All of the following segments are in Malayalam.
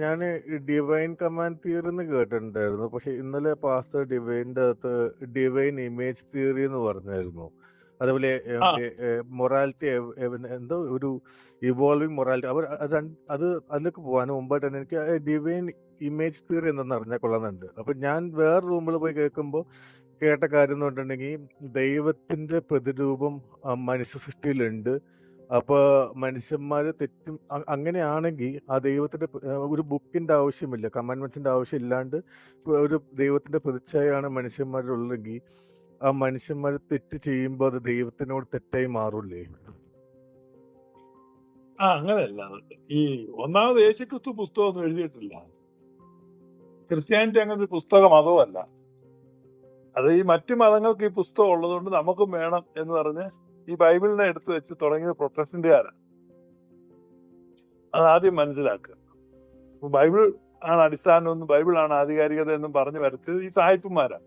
ഞാൻ ഡിവൈൻ കമാൻഡ് തിയറി എന്ന് കേട്ടിട്ടുണ്ടായിരുന്നു. പക്ഷെ ഇന്നലെ പാസ്റ്റർ ഡിവൈന്റെ അകത്ത് ഡിവൈൻ ഇമേജ് തിയറി എന്ന് പറഞ്ഞായിരുന്നു. അതുപോലെ മൊറാലിറ്റി എന്തോ ഒരു ഇവോൾവിങ് മൊറാലിറ്റി അവർ അത് അതിലേക്ക് പോകാൻ മുമ്പായിട്ട് തന്നെ എനിക്ക് ഡിവൈൻ ഇമേജ് തിയറി എന്തെന്ന് അറിഞ്ഞാൽ കൊള്ളുന്നുണ്ട് അപ്പൊ ഞാൻ വേറെ റൂമിൽ പോയി കേൾക്കുമ്പോൾ കേട്ട കാര്യം എന്ന് പറഞ്ഞിട്ടുണ്ടെങ്കിൽ ദൈവത്തിന്റെ പ്രതിരൂപം മനുഷ്യ സൃഷ്ടിയിലുണ്ട്. അപ്പൊ മനുഷ്യന്മാര് തെറ്റും അങ്ങനെയാണെങ്കിൽ ആ ദൈവത്തിന്റെ ഒരു ബുക്കിന്റെ ആവശ്യമില്ല. കമാൻഡ്മെന്റ്സിന്റെ ആവശ്യം ഇല്ലാണ്ട് ഒരു ദൈവത്തിന്റെ പ്രതിച്ഛായാണ് മനുഷ്യന്മാരുള്ളതെങ്കിൽ ആ മനുഷ്യന്മാർ തെറ്റ് ചെയ്യുമ്പോൾ അത് ദൈവത്തിനോട് തെറ്റായി മാറൂലേ ആ അങ്ങനെയല്ല. ഈ ഒന്നാമത് യേശുക്രിസ്തു പുസ്തകം ഒന്നും എഴുതിയിട്ടില്ല. ക്രിസ്ത്യാനിറ്റി അങ്ങനെ ഒരു പുസ്തക മതവുമല്ല അത് ഈ മറ്റു മതങ്ങൾക്ക് ഈ പുസ്തകം ഉള്ളതുകൊണ്ട് നമുക്കും വേണം എന്ന് പറഞ്ഞ് ഈ ബൈബിളിനെ എടുത്തു വെച്ച് തുടങ്ങിയത് പ്രൊട്ടസ്റ്റന്റുകാരാണ് അത് ആദ്യം മനസ്സിലാക്കുക. ബൈബിൾ ആണ് അടിസ്ഥാനമെന്നും ബൈബിൾ ആണ് ആധികാരികത എന്നും പറഞ്ഞു വരച്ചത് ഈ സാഹിത്യന്മാരാണ്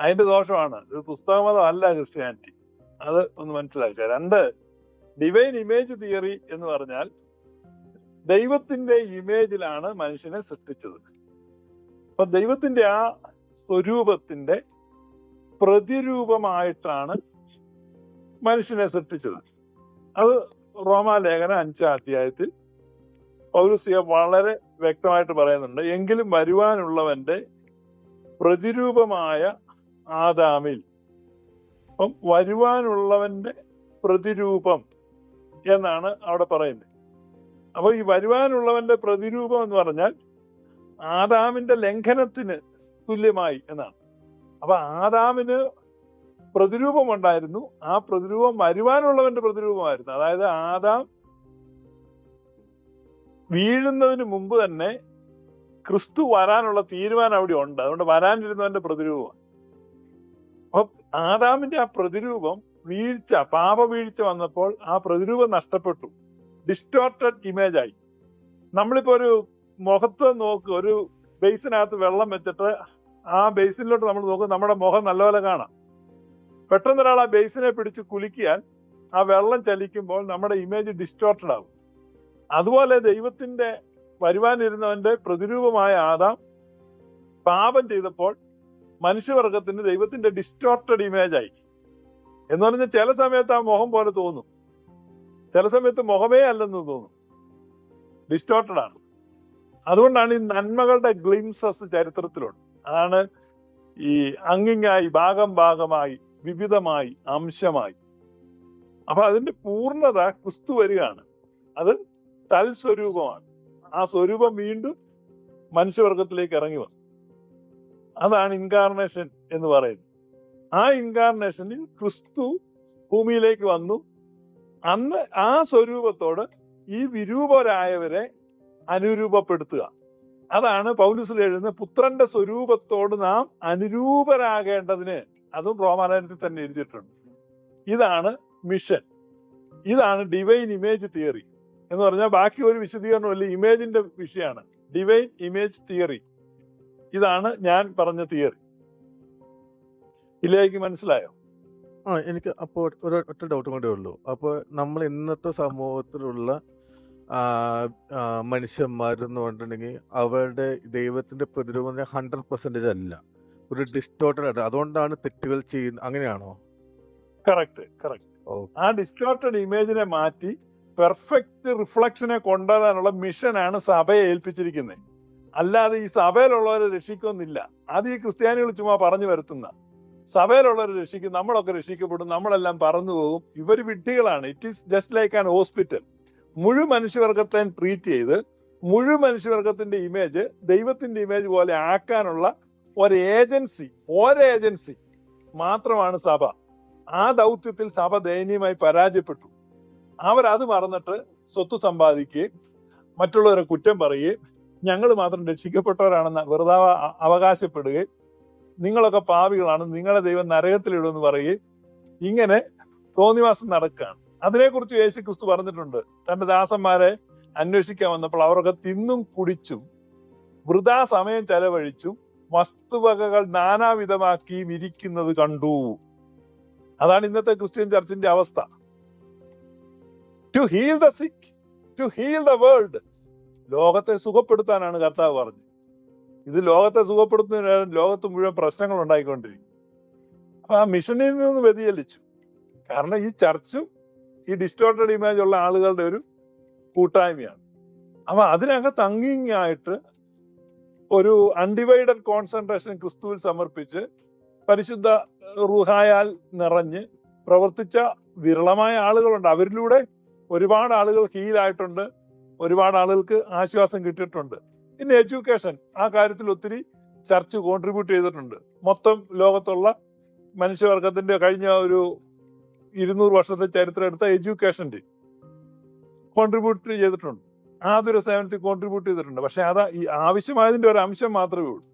അതിന്റെ ദോഷമാണ്. ഇത് പുസ്തകമതം അല്ല ക്രിസ്ത്യാനിറ്റി. അത് ഒന്ന് മനസ്സിലാക്കുക. രണ്ട് ഡിവൈൻ ഇമേജ് തിയറി എന്ന് പറഞ്ഞാൽ ദൈവത്തിന്റെ ഇമേജിലാണ് മനുഷ്യനെ സൃഷ്ടിച്ചത്. അപ്പൊ ദൈവത്തിന്റെ ആ സ്വരൂപത്തിന്റെ പ്രതിരൂപമായിട്ടാണ് മനുഷ്യനെ സൃഷ്ടിച്ചത്. അത് റോമാലേഖന അഞ്ചാം അധ്യായത്തിൽ പൗലുസിയ വളരെ വ്യക്തമായിട്ട് പറയുന്നുണ്ട് എങ്കിലും വരുവാനുള്ളവന്റെ പ്രതിരൂപമായ ആദാമിൽ. അപ്പം വരുവാനുള്ളവന്റെ പ്രതിരൂപം എന്നാണ് അവിടെ പറയുന്നത്. അപ്പൊ ഈ വരുവാനുള്ളവന്റെ പ്രതിരൂപം എന്ന് പറഞ്ഞാൽ ആദാമിന്റെ ലംഘനത്തിന് തുല്യമായി എന്നാണ്. അപ്പൊ ആദാമിന് പ്രതിരൂപം ഉണ്ടായിരുന്നു ആ പ്രതിരൂപം വരുവാനുള്ളവന്റെ പ്രതിരൂപമായിരുന്നു. അതായത് ആദാം വീഴുന്നതിന് മുമ്പ് തന്നെ ക്രിസ്തു വരാനുള്ള തീരുമാനം അവിടെ ഉണ്ട്. അതുകൊണ്ട് വരാനിരുന്നവന്റെ പ്രതിരൂപമാണ്. അപ്പൊ ആദാമിന്റെ ആ പ്രതിരൂപം വീഴ്ച പാപ വീഴ്ച വന്നപ്പോൾ ആ പ്രതിരൂപം നഷ്ടപ്പെട്ടു. ഡിസ്റ്റോർട്ടഡ് ഇമേജ് ആയി. നമ്മളിപ്പോ ഒരു മുഖത്ത് നോക്ക് ഒരു ബേസിനകത്ത് വെള്ളം വെച്ചിട്ട് ആ ബേസിനിലോട്ട് നമ്മൾ നോക്കും നമ്മുടെ മുഖം നല്ലപോലെ കാണാം. പെട്ടെന്ന് ഒരാൾ ആ ബേസിനെ പിടിച്ച് കുളിക്കാൻ ആ വെള്ളം ചലിക്കുമ്പോൾ നമ്മുടെ ഇമേജ് ഡിസ്റ്റോർട്ടഡ് ആകും അതുപോലെ ദൈവത്തിന്റെ വരുവാനിരുന്നവന്റെ പ്രതിരൂപമായ ആദാം പാപം ചെയ്തപ്പോൾ മനുഷ്യവർഗത്തിന് ദൈവത്തിന്റെ ഡിസ്റ്റോർട്ടഡ് ഇമേജ് ആയി. എന്ന് പറഞ്ഞാൽ ചില സമയത്ത് ആ മുഖം പോലെ തോന്നും. ചില സമയത്ത് മുഖമേ അല്ലെന്ന് തോന്നും. ഡിസ്റ്റോർട്ടഡ് ആണ്. അതുകൊണ്ടാണ് ഈ നന്മകളുടെ ഗ്ലിംസസ് ചരിത്രത്തിലുണ്ട്. അതാണ് ഈ അങ്ങിങ്ങായി ഭാഗം ഭാഗമായി വിവിധമായി അംശമായി. അപ്പൊ അതിന്റെ പൂർണത ക്രിസ്തു വരികയാണ്. അത് തൽസ്വരൂപമാണ് ആ സ്വരൂപം വീണ്ടും മനുഷ്യവർഗത്തിലേക്ക് ഇറങ്ങി വന്നു. അതാണ് ഇൻകാർണേഷൻ എന്ന് പറയുന്നത്. ആ ഇൻകാർണേഷനിൽ ക്രിസ്തു ഭൂമിയിലേക്ക് വന്നു. അന്ന് ആ സ്വരൂപത്തോട് ഈ വിരൂപരായവരെ അനുരൂപപ്പെടുത്തുക. അതാണ് പൗലുസിൽ എഴുതുന്ന പുത്രന്റെ സ്വരൂപത്തോട് നാം അനുരൂപരാകേണ്ടതിന് അതും റോമാലയത്തിൽ തന്നെ എഴുതിയിട്ടുണ്ട്. ഇതാണ് മിഷൻ ഇതാണ് ഡിവൈൻ ഇമേജ് തിയറി എന്ന് പറഞ്ഞാൽ ബാക്കി ഒരു വിശദീകരണമല്ല ഇമേജിന്റെ വിഷയമാണ്. ഡിവൈൻ ഇമേജ് തിയറി ഇതാണ് ഞാൻ പറഞ്ഞ തിയറി ഇതിലേക്ക് മനസ്സിലായോ? ആ എനിക്ക് അപ്പോൾ ഒരു ഒറ്റ ഡൗട്ട് കൂടെ ഉള്ളൂ. അപ്പോൾ നമ്മൾ ഇന്നത്തെ സമൂഹത്തിലുള്ള മനുഷ്യന്മാരെന്ന് പറഞ്ഞിട്ടുണ്ടെങ്കിൽ അവരുടെ ദൈവത്തിന്റെ പ്രതിരൂപം ഹൺഡ്രഡ് പെർസെന്റേജ് അല്ല. ഒരു ഡിസ്റ്റോർട്ടഡ് ആണ് അതുകൊണ്ടാണ് തെറ്റുകൾ ചെയ്യുന്നത് അങ്ങനെയാണോ? കറക്റ്റ് കറക്റ്റ് ആ ഡിസ്റ്റോർട്ടഡ് ഇമേജിനെ മാറ്റി പെർഫെക്റ്റ് റിഫ്ലക്ഷനെ കൊണ്ടുവരാനുള്ള മിഷനാണ് സഭയെ ഏൽപ്പിച്ചിരിക്കുന്നത് അല്ലാതെ ഈ സഭയിലുള്ളവരെ രക്ഷിക്കൊന്നില്ല. അത് ഈ ക്രിസ്ത്യാനികൾ ചുമ്മാ പറഞ്ഞു വരുത്തുന്ന. സഭയിലുള്ളവർ രക്ഷിക്കും നമ്മളൊക്കെ രക്ഷിക്കപ്പെടും നമ്മളെല്ലാം പറന്നു പോകും. ഇവർ വിഡ്ഢികളാണ്. It is just like an hospital മുഴു മനുഷ്യവർഗത്തെ ട്രീറ്റ് ചെയ്ത് മുഴു മനുഷ്യവർഗത്തിന്റെ ഇമേജ് ദൈവത്തിന്റെ ഇമേജ് പോലെ ആക്കാനുള്ള ഒരു ഏജൻസി ഏജൻസി മാത്രമാണ് സഭ. ആ ദൗത്യത്തിൽ സഭ ദയനീയമായി പരാജയപ്പെട്ടു. അവരത് മറന്നിട്ട് സ്വത്ത് സമ്പാദിക്കുകയും മറ്റുള്ളവരെ കുറ്റം പറയുകയും ഞങ്ങൾ മാത്രം രക്ഷിക്കപ്പെട്ടവരാണെന്ന് വെറുതെ അവ- അവകാശപ്പെടുകയും നിങ്ങളൊക്കെ പാവികളാണ് നിങ്ങളെ ദൈവം നരകത്തിലിടുമെന്ന് പറയുകയും ഇങ്ങനെ തോന്നിവാസം നടക്കുകയാണ്. അതിനെക്കുറിച്ച് യേശു ക്രിസ്തു പറഞ്ഞിട്ടുണ്ട്. തന്റെ ദാസന്മാരെ അന്വേഷിക്കാൻ വന്നപ്പോൾ അവരൊക്കെ തിന്നും കുടിച്ചും വൃഥാ സമയം ചെലവഴിച്ചും വസ്തുവകകൾ നാനാവിധമാക്കിയും ഇരിക്കുന്നത് കണ്ടു. അതാണ് ഇന്നത്തെ ക്രിസ്ത്യൻ ചർച്ചിന്റെ അവസ്ഥ. To heal the sick to heal the world ലോകത്തെ സുഖപ്പെടുത്താനാണ് കർത്താവ് പറഞ്ഞത്. ഇത് ലോകത്തെ സുഖപ്പെടുത്തുന്നതിനും ലോകത്ത് മുഴുവൻ പ്രശ്നങ്ങൾ ഉണ്ടായിക്കൊണ്ടിരിക്കും അപ്പൊ ആ മിഷനിൽ നിന്ന് വ്യതിചലിച്ചു. കാരണം ഈ ചർച്ചും ഈ ഡിസ്റ്റോർട്ടഡ് ഇമേജ് ഉള്ള ആളുകളുടെ ഒരു കൂട്ടായ്മയാണ്. അപ്പൊ അതിനകത്ത് അങ്ങിങ്ങായിട്ട് ഒരു അൺഡിവൈഡഡ് കോൺസെൻട്രേഷൻ ക്രിസ്തുവിൽ സമർപ്പിച്ച് പരിശുദ്ധ റുഹായാൽ നിറഞ്ഞ് പ്രവർത്തിച്ച വിരളമായ ആളുകളുണ്ട്. അവരിലൂടെ ഒരുപാട് ആളുകൾ ഹീലായിട്ടുണ്ട് ഒരുപാട് ആളുകൾക്ക് ആശ്വാസം കിട്ടിയിട്ടുണ്ട്. പിന്നെ എഡ്യൂക്കേഷൻ ആ കാര്യത്തിൽ ഒത്തിരി ചർച്ച് കോൺട്രിബ്യൂട്ട് ചെയ്തിട്ടുണ്ട്. മൊത്തം ലോകത്തുള്ള മനുഷ്യവർഗത്തിന്റെ കഴിഞ്ഞ ഒരു ഇരുന്നൂറ് വർഷത്തെ ചരിത്രം എടുത്ത എഡ്യൂക്കേഷന്റെ കോൺട്രിബ്യൂട്ട് ചെയ്തിട്ടുണ്ട്. ആതുര സേവനത്തിൽ കോൺട്രിബ്യൂട്ട് ചെയ്തിട്ടുണ്ട്. പക്ഷെ അത് ഈ ആവശ്യമായതിന്റെ ഒരു അംശം മാത്രമേ ഉള്ളൂ.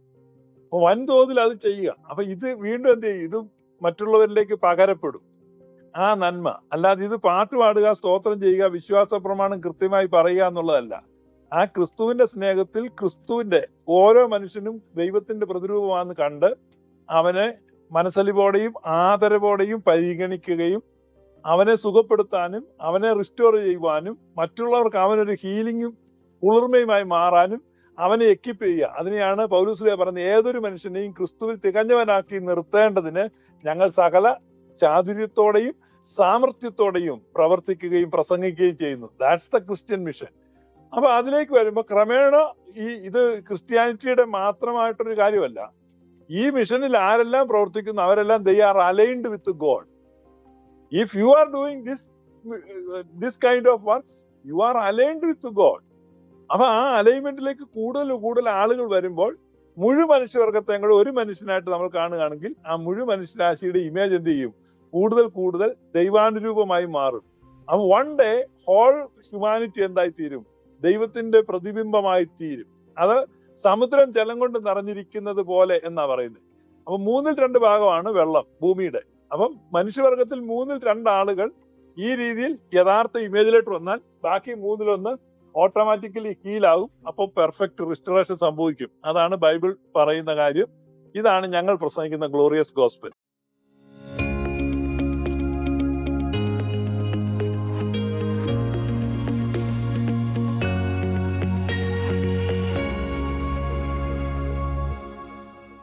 അപ്പൊ വൻതോതിൽ അത് ചെയ്യുക. അപ്പൊ ഇത് വീണ്ടും എന്ത് ചെയ്യും? ഇത് മറ്റുള്ളവരിലേക്ക് പകരപ്പെടും. ആ നന്മ. അല്ലാതെ ഇത് പാട്ട് പാടുക സ്തോത്രം ചെയ്യുക വിശ്വാസ പ്രമാണം കൃത്യമായി പറയുക എന്നുള്ളതല്ല. ആ ക്രിസ്തുവിന്റെ സ്നേഹത്തിൽ ക്രിസ്തുവിന്റെ ഓരോ മനുഷ്യനും ദൈവത്തിന്റെ പ്രതിരൂപമാണെന്ന് കണ്ട് അവനെ മനസ്സലിവോടെയും ആദരവോടെയും പരിഗണിക്കുകയും അവനെ സുഖപ്പെടുത്താനും അവനെ റിസ്റ്റോർ ചെയ്യുവാനും മറ്റുള്ളവർക്ക് അവനൊരു ഹീലിംഗും കുളിർമയുമായി മാറാനും അവനെ എക്വിപ്പ് ചെയ്യുക. അതിനെയാണ് പൗലൂസ്ലിയ പറഞ്ഞത് ഏതൊരു മനുഷ്യനെയും ക്രിസ്തുവിൽ തികഞ്ഞവനാക്കി നിർത്തേണ്ടതിന് ഞങ്ങൾ സകല ചാതുര്യത്തോടെയും സാമർഥ്യത്തോടെയും പ്രവർത്തിക്കുകയും പ്രസംഗിക്കുകയും ചെയ്യുന്നു. ദാറ്റ്സ് ദ ക്രിസ്ത്യൻ മിഷൻ അപ്പൊ അതിലേക്ക് വരുമ്പോൾ ക്രമേണ ഈ ഇത് ക്രിസ്ത്യാനിറ്റിയുടെ മാത്രമായിട്ടൊരു കാര്യമല്ല. ഈ മിഷനിൽ ആരെല്ലാം പ്രവർത്തിക്കുന്നു? അവരെല്ലാം they are aligned with God if you are doing this, this kind of works, you are aligned with God. അപ്പൊ ആ അലൈൻമെന്റിലേക്ക് കൂടുതൽ കൂടുതൽ ആളുകൾ വരുമ്പോൾ മുഴു മനുഷ്യവർഗത്തെ കൂടെ ഒരു മനുഷ്യനായിട്ട് നമ്മൾ കാണുകയാണെങ്കിൽ ആ മുഴു മനുഷ്യരാശിയുടെ ഇമേജ് എന്ത് ചെയ്യും? കൂടുതൽ കൂടുതൽ ദൈവാനുരൂപമായി മാറും. അപ്പൊ വൺ ഡേ ഹോൾ ഹ്യൂമാനിറ്റി എന്തായി തീരും ദൈവത്തിന്റെ പ്രതിബിംബമായി തീരും അത് സമുദ്രം ജലം കൊണ്ട് നിറഞ്ഞിരിക്കുന്നത് പോലെ എന്നാ പറയുന്നത്. അപ്പൊ മൂന്നിൽ രണ്ട് ഭാഗമാണ് വെള്ളം ഭൂമിയുടെ. അപ്പം മനുഷ്യവർഗത്തിൽ മൂന്നിൽ രണ്ടാളുകൾ ഈ രീതിയിൽ യഥാർത്ഥ ഇമേജിലോട്ട് വന്നാൽ ബാക്കി മൂന്നിലൊന്ന് ഓട്ടോമാറ്റിക്കലി ഹീലാവും അപ്പോൾ പെർഫെക്റ്റ് റിസ്റ്റോറേഷൻ സംഭവിക്കും. അതാണ് ബൈബിൾ പറയുന്ന കാര്യം. ഇതാണ് ഞങ്ങൾ പ്രസംഗിക്കുന്ന ഗ്ലോറിയസ് ഗോസ്പൽ